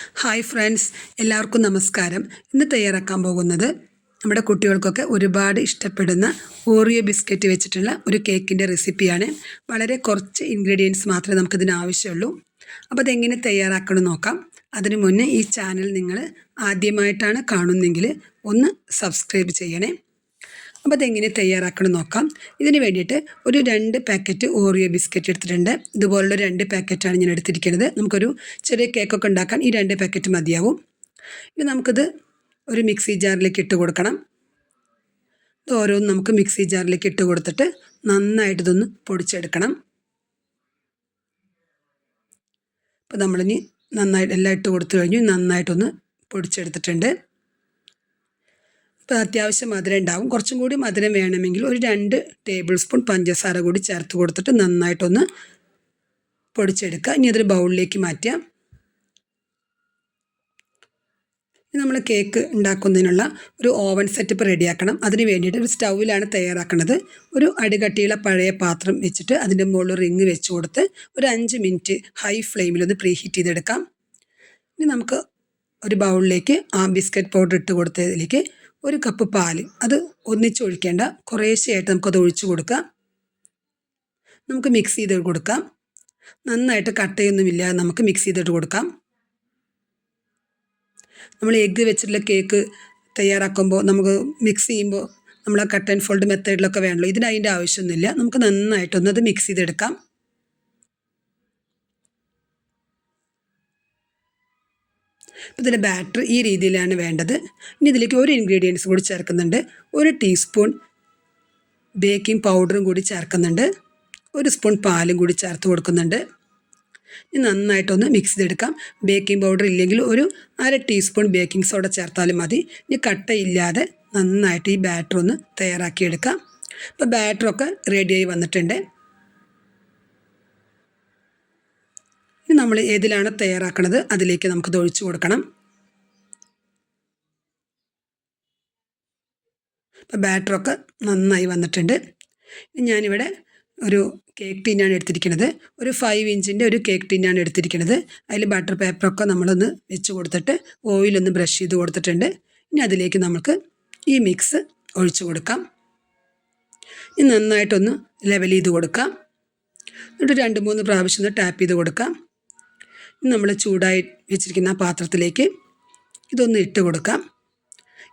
Hi friends എല്ലാവർക്കും നമസ്കാരം. ഇന്ന് തയ്യാറാക്കാൻ പോകുന്നത് നമ്മുടെ കുട്ടികൾക്കൊക്കെ ഒരുപാട് ഇഷ്ടപ്പെടുന്ന ഓറിയോ ബിസ്ക്കറ്റ് വെച്ചിട്ടുള്ള ഒരു കേക്കിന്റെ റെസിപ്പിയാണ്. വളരെ കുറച്ച് ഇൻഗ്രീഡിയൻസ് മാത്രമേ നമുക്കിതിന് ആവശ്യമുള്ളൂ. അപ്പോൾ അതെങ്ങനെ തയ്യാറാക്കണം നോക്കാം. അതിനു മുന്നേ ഈ ചാനൽ നിങ്ങൾ ആദ്യമായിട്ടാണ് കാണുന്നെങ്കിൽ ഒന്ന് സബ്സ്ക്രൈബ് ചെയ്യണേ. അപ്പോൾ അതെങ്ങനെ തയ്യാറാക്കണം നോക്കാം. ഇതിന് വേണ്ടിയിട്ട് ഒരു രണ്ട് പാക്കറ്റ് ഓറിയോ ബിസ്ക്കറ്റ് എടുത്തിട്ടുണ്ട്. ഇതുപോലുള്ള രണ്ട് പാക്കറ്റാണ് ഞാൻ എടുത്തിരിക്കുന്നത്. നമുക്കൊരു ചെറിയ കേക്കൊക്കെ ഉണ്ടാക്കാൻ ഈ രണ്ട് പാക്കറ്റ് മതിയാവും. ഇനി നമുക്കിത് ഒരു മിക്സി ജാറിലേക്ക് ഇട്ട് കൊടുക്കണം. ഇത് ഓരോന്ന് നമുക്ക് മിക്സി ജാറിലേക്ക് ഇട്ട് കൊടുത്തിട്ട് നന്നായിട്ട് ഇതൊന്ന് പൊടിച്ചെടുക്കണം. അപ്പോൾ നമ്മളിനി നന്നായിട്ട് എല്ലാം ഇട്ട് കൊടുത്തു കഴിഞ്ഞു. നന്നായിട്ടൊന്ന് പൊടിച്ചെടുത്തിട്ടുണ്ട്. അത്യാവശ്യം മധുരം ഉണ്ടാകും കുറച്ചും കൂടി മധുരം വേണമെങ്കിൽ ഒരു രണ്ട് ടേബിൾ സ്പൂൺ പഞ്ചസാര കൂടി ചേർത്ത് കൊടുത്തിട്ട് നന്നായിട്ടൊന്ന് പൊടിച്ചെടുക്കുക. ഇനി അതൊരു ബൗളിലേക്ക് മാറ്റാം. നമ്മൾ കേക്ക് ഉണ്ടാക്കുന്നതിനുള്ള ഒരു ഓവൻ സെറ്റപ്പ് റെഡിയാക്കണം അതിന് വേണ്ടിയിട്ട് ഒരു സ്റ്റൗവിലാണ് തയ്യാറാക്കുന്നത് ഒരു അടികട്ടിയുള്ള പഴയ പാത്രം വെച്ചിട്ട് അതിന്റെ മുകളിൽ റിങ് വെച്ച് കൊടുത്ത് ഒരു അഞ്ച് മിനിറ്റ് ഹൈ ഫ്ലെയിമിലൊന്ന് പ്രീ ഹീറ്റ് ചെയ്തെടുക്കാം. ഇനി നമുക്ക് ഒരു ബൗളിലേക്ക് ആ ബിസ്ക്കറ്റ് പൗഡർ ഇട്ട് കൊടുത്തതിലേക്ക് ഒരു കപ്പ് പാൽ. അത് ഒന്നിച്ചൊഴിക്കേണ്ട കുറേശ്ശെയായിട്ട് നമുക്കത് ഒഴിച്ചു കൊടുക്കാം. നമുക്ക് മിക്സ് ചെയ്ത് കൊടുക്കാം. നന്നായിട്ട് കട്ടയൊന്നുമില്ല നമുക്ക് മിക്സ് ചെയ്തിട്ട് കൊടുക്കാം. നമ്മൾ എഗ്ഗ് വെച്ചിട്ടുള്ള കേക്ക് തയ്യാറാക്കുമ്പോൾ നമുക്ക് മിക്സ് ചെയ്യുമ്പോൾ നമ്മൾ ആ കട്ട് ആൻഡ് ഫോൾഡ് മെത്തേഡിലൊക്കെ വേണമല്ലോ. ഇതിന് അതിന്റെ ആവശ്യമൊന്നുമില്ല. നമുക്ക് നന്നായിട്ടൊന്നത് മിക്സ് ചെയ്തെടുക്കാം. അപ്പോൾ ഇതിന്റെ ബാറ്റർ ഈ രീതിയിലാണ് വേണ്ടത്. ഇനി ഇതിലേക്ക് ഒരു ഇൻഗ്രീഡിയൻസ് കൂടി ചേർക്കുന്നുണ്ട്. ഒരു ടീസ്പൂൺ ബേക്കിംഗ് പൗഡറും കൂടി ചേർക്കുന്നുണ്ട്. ഒരു സ്പൂൺ പാലും കൂടി ചേർത്ത് കൊടുക്കുന്നുണ്ട്. ഇനി നന്നായിട്ടൊന്ന് മിക്സ് ചെയ്തെടുക്കാം. ബേക്കിംഗ് പൗഡർ ഇല്ലെങ്കിൽ ഒരു അര ടീസ്പൂൺ ബേക്കിംഗ് സോഡ ചേർത്താലും മതി. ഇനി കട്ടയില്ലാതെ നന്നായിട്ട് ഈ ബാറ്റർ ഒന്ന് തയ്യാറാക്കിയെടുക്കാം. അപ്പോൾ ബാറ്ററൊക്കെ റെഡിയായി വന്നിട്ടുണ്ട്. നമ്മൾ ഏതിലാണ് തയ്യാറാക്കുന്നത് അതിലേക്ക് നമുക്കത് ഒഴിച്ചു കൊടുക്കണം. അപ്പോൾ ബാറ്ററൊക്കെ നന്നായി വന്നിട്ടുണ്ട്. ഞാനിവിടെ ഒരു കേക്ക് ടീനാണ് എടുത്തിരിക്കുന്നത്. ഒരു ഫൈവ് ഇഞ്ചിന്റെ ഒരു കേക്ക് ടീനാണ് എടുത്തിരിക്കുന്നത്. അതിൽ ബട്ടർ പേപ്പറൊക്കെ നമ്മളൊന്ന് വെച്ച് കൊടുത്തിട്ട് ഓയിലൊന്ന് ബ്രഷ് ചെയ്ത് കൊടുത്തിട്ടുണ്ട്. ഇനി അതിലേക്ക് നമുക്ക് ഈ മിക്സ് ഒഴിച്ചു കൊടുക്കാം. ഇനി നന്നായിട്ടൊന്ന് ലെവൽ ചെയ്ത് കൊടുക്കാം. എന്നിട്ട് രണ്ട് മൂന്ന് പ്രാവശ്യം ഒന്ന് ടാപ്പ് ചെയ്ത് കൊടുക്കാം. നമ്മൾ ചൂടായി വെച്ചിരിക്കുന്ന പാത്രത്തിലേക്ക് ഇതൊന്ന് ഇട്ട് കൊടുക്കാം.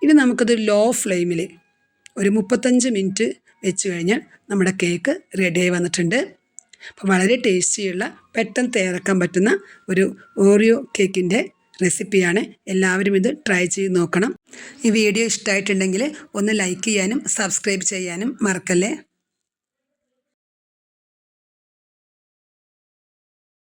ഇനി നമുക്കത് ലോ ഫ്ലെയിമിൽ ഒരു മുപ്പത്തഞ്ച് മിനിറ്റ് വെച്ച് കഴിഞ്ഞാൽ നമ്മുടെ കേക്ക് റെഡിയായി വന്നിട്ടുണ്ട്. അപ്പോൾ വളരെ ടേസ്റ്റിയുള്ള പെട്ടെന്ന് തയ്യാറാക്കാൻ പറ്റുന്ന ഒരു ഓറിയോ കേക്കിന്റെ റെസിപ്പിയാണ് എല്ലാവരും ഇത് ട്രൈ ചെയ്ത് നോക്കണം. ഈ വീഡിയോ ഇഷ്ടമായിട്ടുണ്ടെങ്കിൽ ഒന്ന് ലൈക്ക് ചെയ്യാനും സബ്സ്ക്രൈബ് ചെയ്യാനും മറക്കല്ലേ?